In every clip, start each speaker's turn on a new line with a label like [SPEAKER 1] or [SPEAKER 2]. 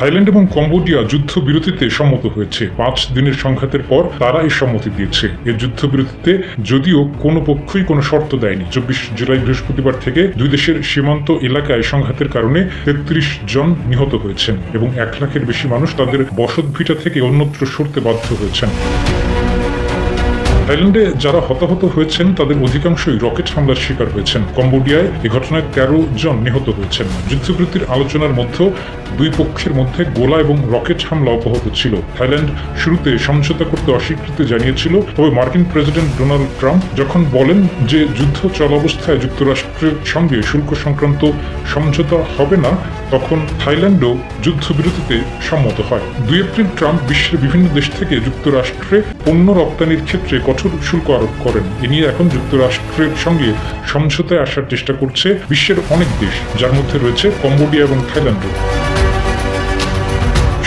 [SPEAKER 1] Thailand এবং Cambodia যুদ্ধ যুদ্ধবিরতিতে সম্মত হয়েছে। পাঁচ দিনের সংঘাতের পর তারা এই সম্মতি দিয়েছে। এই যুদ্ধবিরতিতে যদিও কোনো পক্ষই কোনো শর্ত দেয়নি। চব্বিশ জুলাই বৃহস্পতিবার থেকে দুই দেশের সীমান্ত এলাকায় সংঘাতের কারণে তেত্রিশ জন নিহত হয়েছেন এবং এক লাখের বেশি মানুষ তাদের বসত ভিটা থেকে অন্যত্র সরতে বাধ্য হয়েছেন। থাইল্যান্ডে যারা হতাহত হয়েছেন, তাদের অধিকাংশই রকেট হামলার শিকার হয়েছেন। কম্বোডিয়ায় এ ঘটনায় তেরো জন নিহত হয়েছেন। যুদ্ধবৃত্তির আলোচনার মধ্যেও দুই পক্ষের মধ্যে গোলা এবং রকেট হামলা অব্যাহত ছিল। থাইল্যান্ড শুরুতে সমঝোতা করতে অস্বীকৃতি জানিয়েছিল, তবে মার্কিন প্রেসিডেন্ট ডোনাল্ড ট্রাম্প যখন বলেন যে যুদ্ধ চলাবস্থায় যুক্তরাষ্ট্রের সঙ্গে শুল্ক সংক্রান্ত সমঝোতা হবে না, তখন থাইল্যান্ডও যুদ্ধবিরতিতে সম্মত হয়। দুই এপ্রিল ট্রাম্প বিশ্বের বিভিন্ন দেশ থেকে যুক্তরাষ্ট্রে পণ্য রপ্তানির ক্ষেত্রে কঠোর শুল্ক আরোপ করেন। এ নিয়ে এখন যুক্তরাষ্ট্রের সঙ্গে সমঝোতায় আসার চেষ্টা করছে বিশ্বের অনেক দেশ, যার মধ্যে রয়েছে কম্বোডিয়া এবং থাইল্যান্ডও।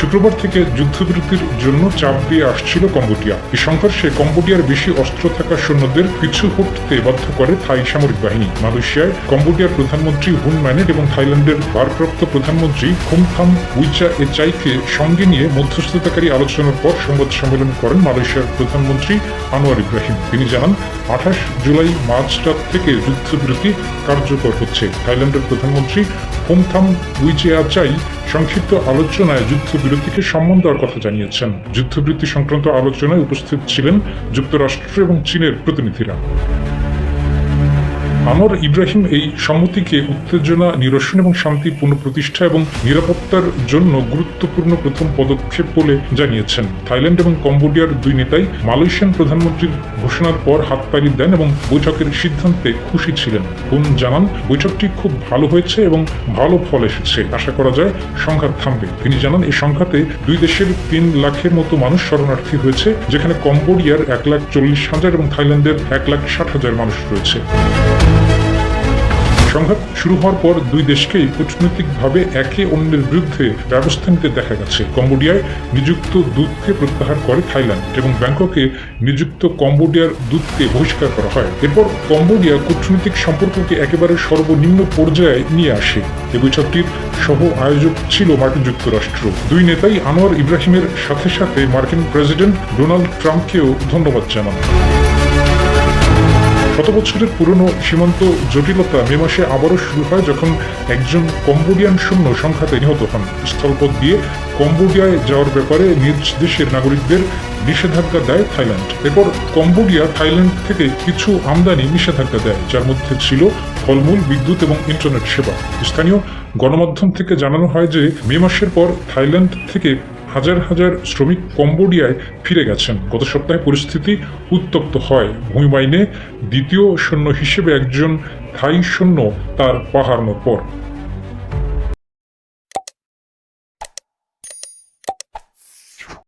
[SPEAKER 1] শুক্রবার থেকে যুদ্ধবিরতির জন্য চাপ দিয়ে আসছিল কম্বোডিয়া। এই সংঘর্ষে কম্বোডিয়ার বেশি অস্ত্র থাকা সৈন্যদের পিছু হটতে বাধ্য করে থাই সামরিক বাহিনী। মালয়েশিয়ায় কম্বোডিয়ার প্রধানমন্ত্রী হুন ম্যানেট এবং থাইল্যান্ডের ভারপ্রাপ্ত প্রধানমন্ত্রী খুমথাম উইচা এ চাইকে সঙ্গে নিয়ে মধ্যস্থতাকারী আলোচনার পর সংবাদ সম্মেলন করেন মালয়েশিয়ার প্রধানমন্ত্রী আনোয়ার ইব্রাহিম। তিনি জানান, আঠাশ জুলাই মাঝরাত থেকে যুদ্ধবিরতি কার্যকর হচ্ছে। থাইল্যান্ডের প্রধানমন্ত্রী হোমথাম উইচেয়া চাই সংক্ষিপ্ত আলোচনায় যুদ্ধবিরতিকে সম্মান দেওয়ার কথা জানিয়েছেন। যুদ্ধবৃত্তি সংক্রান্ত আলোচনায় উপস্থিত ছিলেন যুক্তরাষ্ট্র এবং চীনের প্রতিনিধিরা। আনোয়ার ইব্রাহিম এই সম্মতিকে উত্তেজনা, নিরসন এবং শান্তি, পুনঃপ্রতিষ্ঠা এবং নিরাপত্তার জন্য গুরুত্বপূর্ণ প্রথম পদক্ষেপ বলে জানিয়েছেন। থাইল্যান্ড এবং কম্বোডিয়ার দুই নেতাই মালয়েশিয়ান প্রধানমন্ত্রীর ঘোষণার পর হাততালি দেন এবং বৈঠকের সিদ্ধান্তে খুশি ছিলেন। হুন জানান, বৈঠকটি খুব ভালো হয়েছে এবং ভালো ফল এসেছে। আশা করা যায় সংঘাত থামবে। তিনি জানান, এই সংঘাতে দুই দেশের তিন লাখের মতো মানুষ শরণার্থী হয়েছে, যেখানে কম্বোডিয়ার এক লাখ চল্লিশ হাজার এবং থাইল্যান্ডের এক লাখ ষাট হাজার মানুষ রয়েছে। সংঘাত শুরু হওয়ার পর দুই দেশকেই কূটনৈতিকভাবে একে অন্যের বিরুদ্ধে ব্যবস্থা নিতে দেখা গেছে। কম্বোডিয়ায় নিযুক্ত দূতকে প্রত্যাহার করে থাইল্যান্ড এবং ব্যাংককে নিযুক্ত কম্বোডিয়ার দূতকে বহিষ্কার করা হয়। এরপর কম্বোডিয়া কূটনৈতিক সম্পর্ককে একেবারে সর্বনিম্ন পর্যায়ে নিয়ে আসে। এই বৈঠকটির সহ আয়োজক ছিল মার্কিন যুক্তরাষ্ট্র। দুই নেতাই আনোয়ার ইব্রাহিমের সাথে সাথে মার্কিন প্রেসিডেন্ট ডোনাল্ড ট্রাম্পকেও ধন্যবাদ জানান। গত বছরের পুরনো সীমান্ত জটিলতা মে মাসে আবারও শুরু হয় যখন একজন কম্বোডিয়ান সৈন্য সংখ্যাতে নিহত হন। স্থলপথ দিয়ে কম্বোডিয়ায় যাওয়ার ব্যাপারে নিজ দেশের নাগরিকদের নিষেধাজ্ঞা দেয় থাইল্যান্ড। এরপর কম্বোডিয়া থাইল্যান্ড থেকে কিছু আমদানি নিষেধাজ্ঞা দেয়, যার মধ্যে ছিল ফলমূল, বিদ্যুৎ এবং ইন্টারনেট সেবা। স্থানীয় গণমাধ্যম থেকে জানানো হয় যে মে মাসের পর থাইল্যান্ড থেকে হাজার হাজার শ্রমিক কম্বোডিয়ায় ফিরে গেছেন। গত সপ্তাহে পরিস্থিতি উত্তপ্ত হয়। ভূমি বাইনে দ্বিতীয় সৈন্য হিসেবে একজন থাই সৈন্য তার পাহারানোর পর।